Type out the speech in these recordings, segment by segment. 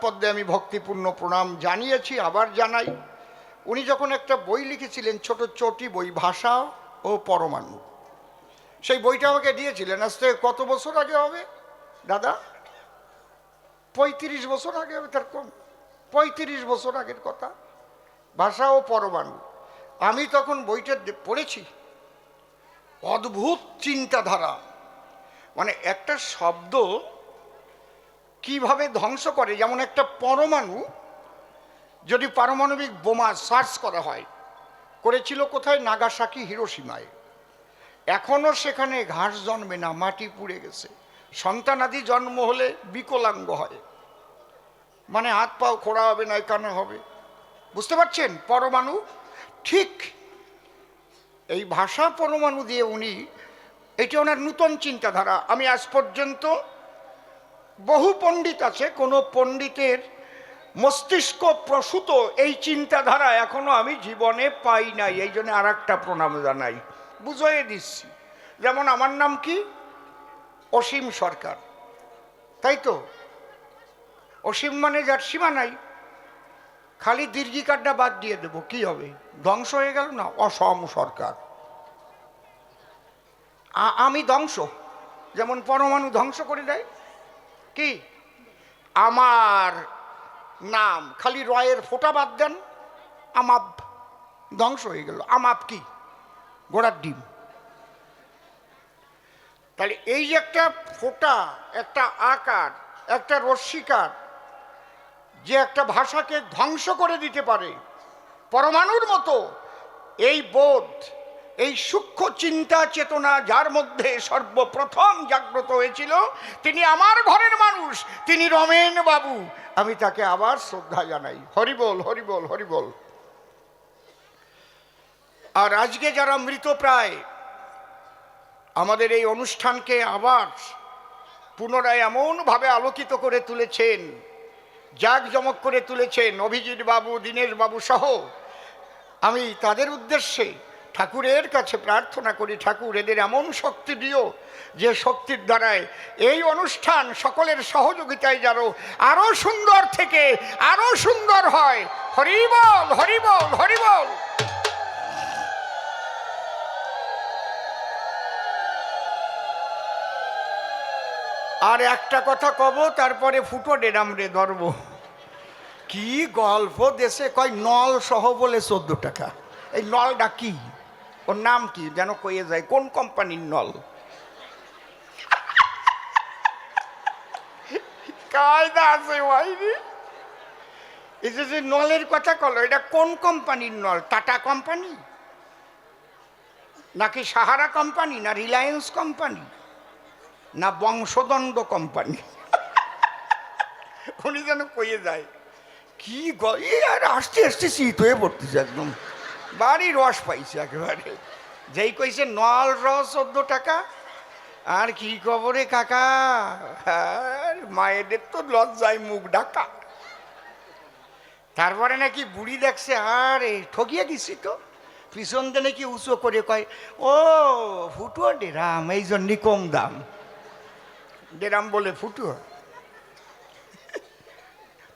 পদ্মে আমি ভক্তিপূর্ণ প্রণাম জানিয়েছি, আবার জানাই। উনি যখন একটা বই লিখেছিলেন, ছোট চটি বই, ভাষা ও পরমাণু। সেই বইটা আমাকে দিয়েছিলেন। আজ থেকে কত বছর আগে হবে? দাদা? পঁয়ত্রিশ বছর আগে হবে, তার কম। পঁয়ত্রিশ বছর আগের কথা। ভাষা ও পরমাণু। আমি তখন বইটা পড়েছি। অদ্ভুত চিন্তাধারা। মানে একটা শব্দ কীভাবে ধ্বংস করে? যেমন একটা পরমাণু, যদি পারমাণবিক বোমা সার্চ করা হয়, করেছিল কোথায়? নাগাসাকি হিরোসীমায় এখনও সেখানে ঘাস জন্মে না, মাটি পুড়ে গেছে। সন্তানাদি জন্ম হলে বিকলাঙ্গ হয়। মানে হাত পাও খোড়া হবে না কানে হবে। বুঝতে পারছেন? পরমাণু ঠিক এই ভাষা পরমাণু দিয়ে উনি, এটি ওনার নূতন চিন্তাধারা। আমি আজ পর্যন্ত বহু পণ্ডিত আছে, কোনো পণ্ডিতের মস্তিষ্ক প্রসূত এই চিন্তাধারা এখনও আমি জীবনে পাই নাই, এই জন্য আর একটা প্রণাম জানাই। বুঝিয়ে দিচ্ছি, যেমন আমার নাম কি? অসীম সরকার। তাই তো? অসীম মানে যার সীমা নাই। খালি দীর্ঘিকারটা বাদ দিয়ে দেবো, কি হবে? ধ্বংস হয়ে গেল না? অসম সরকার। আমি ধ্বংস, যেমন পরমাণু ধ্বংস করে দেয় কি? আমার নাম, খালি রয়ের ফোঁটা বাদ দেন আমাপ ধ্বংস হয়ে গেল। আমাপ কি? গোড়ার ডিম। তাহলে এই যে একটা ফোঁটা, একটা আকার, একটা রশ্মিকার, যে একটা ভাষাকে ধ্বংস করে দিতে পারে, পরমাণুর মতো, এই বোধ এই সূক্ষ্ম চিন্তা চেতনা যার মধ্যে সর্বপ্রথম জাগ্রত হয়েছিল, তিনি আমার ঘরের মানুষ, তিনি রমেন বাবু। আমি তাকে আবার শ্রদ্ধা জানাই। হরিবল হরিবল হরিবল। আর আজকে যারা মৃতপ্রায় আমাদের এই অনুষ্ঠানকে আবার পুনরায় এমনভাবে আলোকিত করে তুলেছেন, জাঁকজমক করে তুলেছেন অভিজিৎ বাবু, দীনেশ বাবু সহ। আমি তাদের উদ্দেশ্যে ঠাকুরের কাছে প্রার্থনা করি, ঠাকুর, এদের এমন শক্তি দিও যে শক্তির দ্বারায় এই অনুষ্ঠান সকলের সহযোগিতায় যেন আরও সুন্দর থেকে আরও সুন্দর হয়। হরিবল হরিবল হরিবল আর একটা কথা কব, তারপরে ফুটো ডেরাম রে ধরব। কি গল্প দেশে কয়, নল সহ বলে চোদ্দ টাকা। এই নলটা কি? ওর নাম কি যেন কয়ে যায়? কোন কোম্পানির নল? কায়দা আছে ভাইরি এই যে যে নলের কথা কলো, এটা কোন কোম্পানির নল? টাটা কোম্পানি? নাকি সাহারা কোম্পানি, না রিলায়েন্স কোম্পানি, না বংশদণ্ড কোম্পানি? উনি যেন কয়ে যায়। কি গ- আর আসতে আসতে শীত হয়ে পড়তেছে একদম। বাড়ি রস পাইছে একেবারে। যেই কইছে, নল রস চোদ্দ টাকা, আর কি খবরে কাকা? মায়েদের তো লজ্জায় মুখ ডাকা তারপরে নাকি বুড়ি দেখছে, আরে, ঠকিয়ে দিছি তো। পিছন দিয়ে নাকি উঁচু করে কয়, ও, ফুটুয়া ডেরাম, এই জন্যই কম দাম। ডেরাম বলে, ফুটুয়া,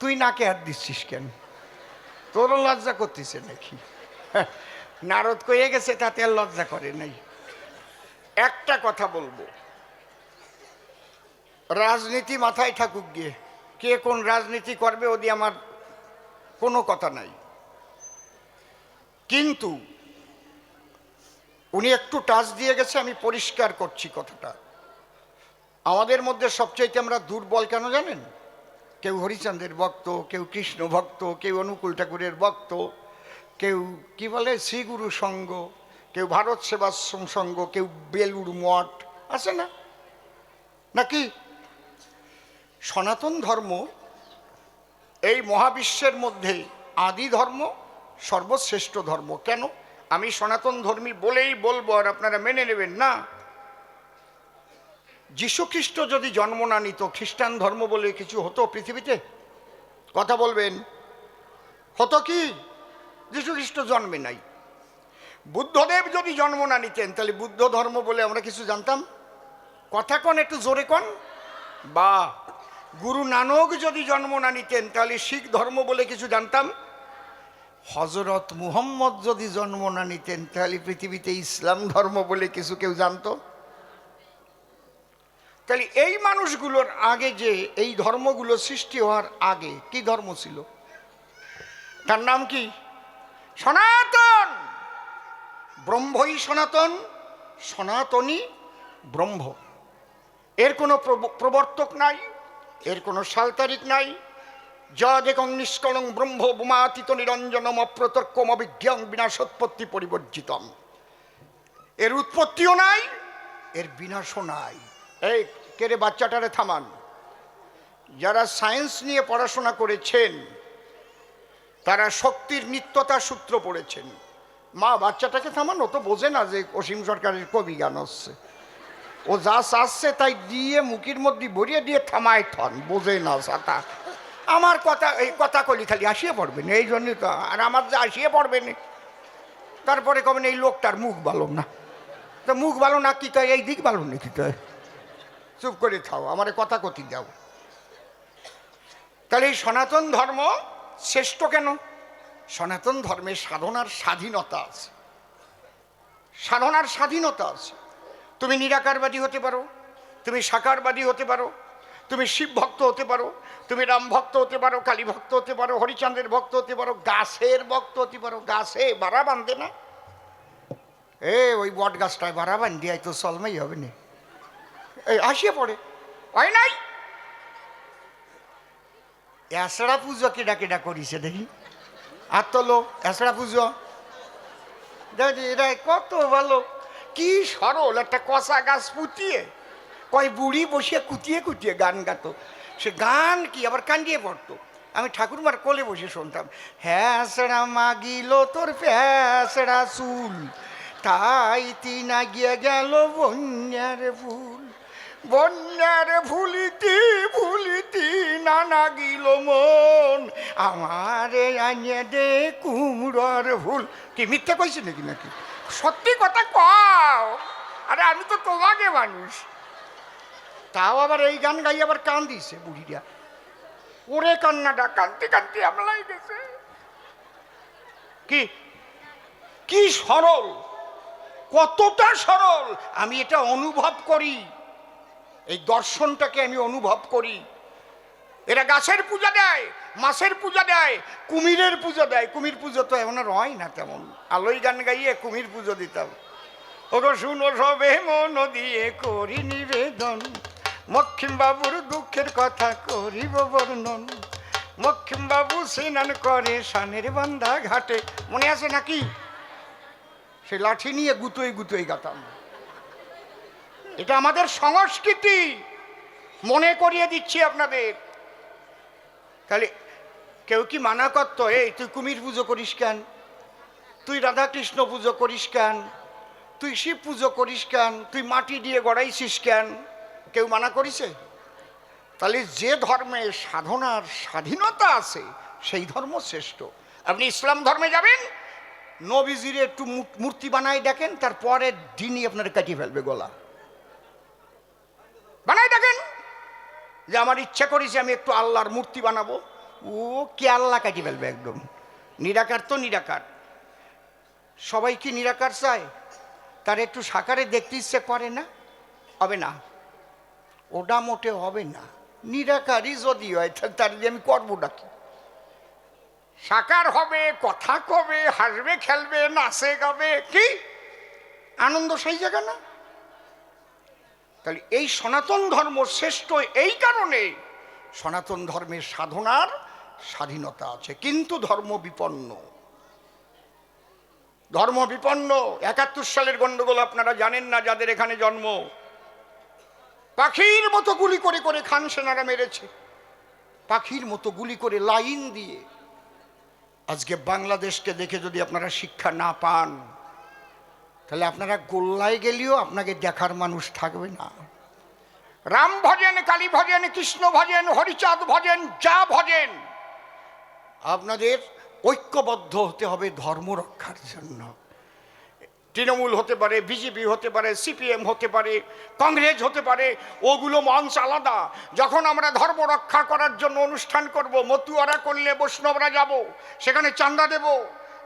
তুই নাকে হাত দিচ্ছিস কেন? তোরও লজ্জা করতেছে নাকি? নারদ কয়ে গেছে, তাতে আর লজ্জা করে নাই। একটা কথা বলব। রাজনীতি মাথায় থাকুক গিয়ে। কে কোন রাজনীতি করবে ওদি আমার কোনো কথা নাই। কিন্তু উনি একটু টাচ দিয়ে গেছে, আমি পরিষ্কার করছি কথাটা। আমাদের মধ্যে সবচাইতে আমরা দুর্বল কেন জানেন? কেউ হরিচন্দ্রের ভক্ত, কেউ কৃষ্ণ ভক্ত, কেউ অনুকূল ঠাকুরের ভক্ত। কেউ কি বলে শ্রীগুরু সঙ্গ, কেউ ভারত সেবাশ্রম সঙ্গ, কেউ বেলুর মঠ, আছে না? নাকি? সনাতন ধর্ম এই মহাবিশ্বের মধ্যে আদি ধর্ম, সর্বশ্রেষ্ঠ ধর্ম। কেন? আমি সনাতন ধর্মী বলেই বলব আর আপনারা মেনে নেবেন না। যীশুখ্রিস্ট যদি জন্ম না নিত, খ্রিস্টান ধর্ম বলে কিছু হতো পৃথিবীতে? কথা বলবেন। হতো কি? যীশুখ্রিস্ট জন্মে নাই। বুদ্ধদেব যদি জন্ম না নিতেন, তাহলে বুদ্ধ ধর্ম বলে আমরা কিছু জানতাম? কথা কন, একটু জোরে কন। বা, গুরু নানক যদি জন্ম না নিতেন, তাহলে শিখ ধর্ম বলে কিছু জানতাম? হজরত মুহম্মদ যদি জন্ম না নিতেন, তাহলে পৃথিবীতে ইসলাম ধর্ম বলে কিছু কেউ জানতো? তাহলে এই মানুষগুলোর আগে যে এই ধর্মগুলো সৃষ্টি হওয়ার আগে কি ধর্ম ছিল? তার নাম কি? সনাতন। ব্রহ্মই সনাতন, সনাতনী ব্রহ্ম। এর কোনো প্রব- প্রবর্তক নাই, এর কোনো সাল তারিখ নাই যদেকং নিষ্কলং ব্রহ্ম বোমাতীত নিরঞ্জনম অপ্রতর্কম অভিজ্ঞং বিনাশোৎপত্তি পরিবর্জিতম। এর উৎপত্তিও নাই, এর বিনাশও নাই। এই কেরে বাচ্চাটারে থামান। যারা সায়েন্স নিয়ে পড়াশোনা করেছেন তারা শক্তির নিত্যতা সূত্র পড়েছেন। মা বাচ্চাটাকে থামান তো বোঝে না যে অসীম সরকারের কবি গান হচ্ছে। ও যা চাচ্ছে তাই দিয়ে মুখের মধ্যে ভরিয়ে দিয়ে থামায় থন বোঝে না সাতা আমার কথা, এই কথা কলি খালি আসিয়ে পড়বেন এই জন্যই তো আর আমার যে আসিয়ে পড়বেন তারপরে কবেন এই লোকটার মুখ ভালো না। তো মুখ ভালো না কি কয় এই দিক ভালো নাকি কয় চুপ করে থাও, আমার কথা কথি দাও। তাহলে এই সনাতন ধর্ম শ্রেষ্ঠ কেন? সনাতন ধর্মে সাধনার স্বাধীনতা আছে। সাধনার স্বাধীনতা আছে। তুমি নিরাকারবাদী হতে পারো, তুমি সাকারবাদী হতে পারো, তুমি শিব ভক্ত হতে পারো, তুমি রাম ভক্ত হতে পারো, কালী ভক্ত হতে পারো, হরিচন্দ্রের ভক্ত হতে পারো, গাছের ভক্ত হতে পারো, গাছে বাড়া বাঁধে না? এ, ওই বট গাছটায় বাড়া বান্ধি তো চলমাই হবে না। এই, আসিয়ে পড়ে। হয় নাই? এসড়া পুজো কেডা কেডা করিছে দেখি। আর তোলো এসড়া পুজো? দেখি এটা কত ভালো। কি সরল, একটা কষা গাছ পুতিয়ে। কয় বুড়ি বসিয়ে কুটিয়ে কুটিয়ে গান গাতো। সে গান কি, আবার কান্দিয়ে পড়তো। আমি ঠাকুরমার কোলে বসে শুনতাম, হ্যাঁসড়া মাগিল তোর ফ্যাসড়া চুল, তাই তিনা গিয়ে গেল বন্যার ফুল। বন্যার ভুলিতি ভুলিতি নানা গিল মন। আমারে আনিয়ে দে কুমড়োর ভুল। কি মিথ্যা কইছি নাকি নাকি? সত্যি কথা কও। আরে আমি তো তোমাকে মানুষ। তাও আবার এই গান গাই আবার কান দিছে বুড়িরা। ওরে কান্নাটা কান্তি কান্তি আমলাই গেছে কি? কি সরল? কতটা সরল? আমি এটা অনুভব করি। এই দর্শনটাকে আমি অনুভব করি। এরা গাছের পূজা দেয়, মাছের পূজা দেয়, কুমিরের পুজো দেয়। কুমির পুজো তো এমন আর হয় না তেমন। আলোই গান গাইয়ে কুমির পুজো দিতাম। ওগো শুনো সবে মন দিয়ে করি নিবেদন। মক্ষিম বাবুর দুঃখের কথা করিব বর্ণন। মক্ষিম বাবু স্নান করে সানের বান্ধা ঘাটে মনে আছে নাকি? সে লাঠি নিয়ে গুতোই গুতোই গাতাম। এটা আমাদের সংস্কৃতি। মনে করিয়ে দিচ্ছি আপনাদের। তাহলে কেউ কি মানা করতো, এই, তুই কুমির পুজো করিস কেন? তুই রাধাকৃষ্ণ পুজো করিস কেন? তুই শিব পুজো করিস কেন? তুই মাটি দিয়ে গড়াইছিস কেন? কেউ মানা করিছে? তাহলে যে ধর্মে সাধনার স্বাধীনতা আছে, সেই ধর্ম শ্রেষ্ঠ। আপনি ইসলাম ধর্মে যাবেন, নবীজির একটু মূর্তি বানাই দেখেন, তারপরের দিনই আপনার কাটিয়ে ফেলবে গলা। বানাই দেখেন। যে আমার ইচ্ছা করেছে আমি একটু আল্লাহর মূর্তি বানাবো। ও কে আল্লাহ কাটি ফেলবে একদম। নিরাকার তো নিরাকার। সবাই কি নিরাকার চায়? তার একটু সাকারে দেখতে ইচ্ছে করে না? হবে না। ওটা মোটে হবে না। নিরাকারই যদি হয় তার দিয়ে আমি করব ডাকি সাকার হবে, কথা কবে, হাসবে, খেলবে, নাচে, গাবে, কি? আনন্দ সেই জায়গা না? তাহলে এই সনাতন ধর্ম শ্রেষ্ঠ এই কারণে সনাতন ধর্মের সাধনার স্বাধীনতা আছে। কিন্তু ধর্ম বিপন্ন। ধর্ম বিপন্ন। একাত্তর সালের গন্ডগোল আপনারা জানেন না যাদের এখানে জন্ম। পাখির মতো গুলি করে করে খান সেনারা মেরেছে। পাখির মতো গুলি করে লাইন দিয়ে। আজকে বাংলাদেশকে দেখে যদি আপনারা শিক্ষা না পান তাহলে আপনারা গোল্লায় গেলেও আপনাকে দেখার মানুষ থাকবে না। রাম ভজেন, কালী ভজেন, কৃষ্ণ ভজেন, হরিচাঁদ ভজেন, যা ভজেন, আপনাদের ঐক্যবদ্ধ হতে হবে ধর্ম রক্ষার জন্য। তৃণমূল হতে পারে, বিজেপি হতে পারে, সিপিএম হতে পারে, কংগ্রেস হতে পারে, ওগুলো মঞ্চ আলাদা। যখন আমরা ধর্ম রক্ষা করার জন্য অনুষ্ঠান করব, মতুয়ারা করলে বৈষ্ণবরা যাব, সেখানে চান্দা দেব।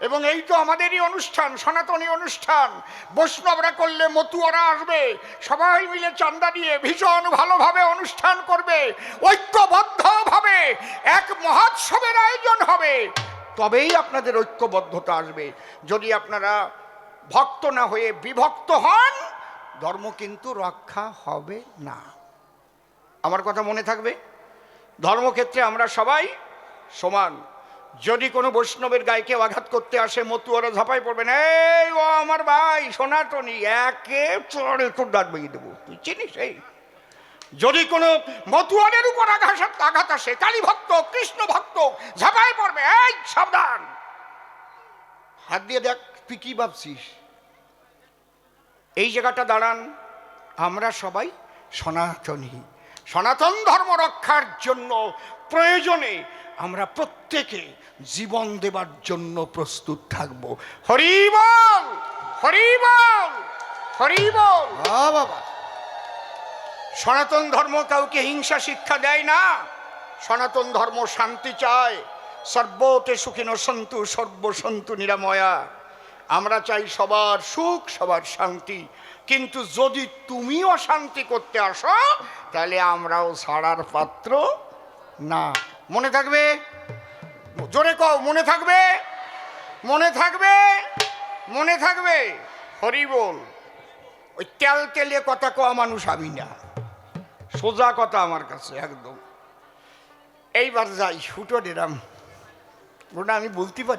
এবং এই তো আমাদেরই অনুষ্ঠান, সনাতনী অনুষ্ঠান। বৈষ্ণবরা করলে মতুয়ারা আসবে, সবাই মিলে চান্দা দিয়ে ভীষণ ভালোভাবে অনুষ্ঠান করবে, ঐক্যবদ্ধভাবে এক মহোৎসবের আয়োজন হবে। তবেই আপনাদের ঐক্যবদ্ধতা আসবে। যদি আপনারা ভক্ত না হয়ে বিভক্ত হন, ধর্ম কিন্তু রক্ষা হবে না। আমার কথা মনে থাকবে? ধর্মক্ষেত্রে আমরা সবাই সমান। যদি কোনো বৈষ্ণবের গায়ে কেউ আঘাত করতে আসে, মতুয়ারা ঝাঁপাই পড়বেন এই ও আমার ভাই সনাতনী একে চড়ে তোর দাঁত ভেঙে দেবো। তুই চিনিস এই? যদি কোনো মতুয়ারের উপর আঘাত আঘাত আসে, কালী ভক্ত, কৃষ্ণ ভক্ত ঝাঁপাই পড়বে, এই সাবধান। হাত দিয়ে দেখ, তুই কি ভাবছিস? এই জায়গাটা দাঁড়ান, আমরা সবাই সনাতনী। সনাতন ধর্ম রক্ষার জন্য প্রয়োজনে আমরা প্রত্যেকে জীবন দেবার জন্য প্রস্তুত থাকব। হরিবল হরিবল হরিবল বাবা সনাতন ধর্ম কাউকে হিংসা শিক্ষা দেয় না। সনাতন ধর্ম শান্তি চায়। সর্বতে সুখিন সন্তু সর্বসন্তু নিরাময়া। আমরা চাই সবার সুখ সবার শান্তি। কিন্তু যদি তুমিও শান্তি করতে আসো, তাহলে আমরাও ছাড়ার পাত্র না। মনে থাকবে? জোরে কও, মনে থাকবে? মনে থাকবে? মনে থাকবে? হরি বল। ওই তেল তেলে কথা কওয়া মানুষ আমি না। সোজা কথা আমার কাছে, একদম। এইবার যাই ফুটো ডেরাম। ওটা আমি বলতে পারি?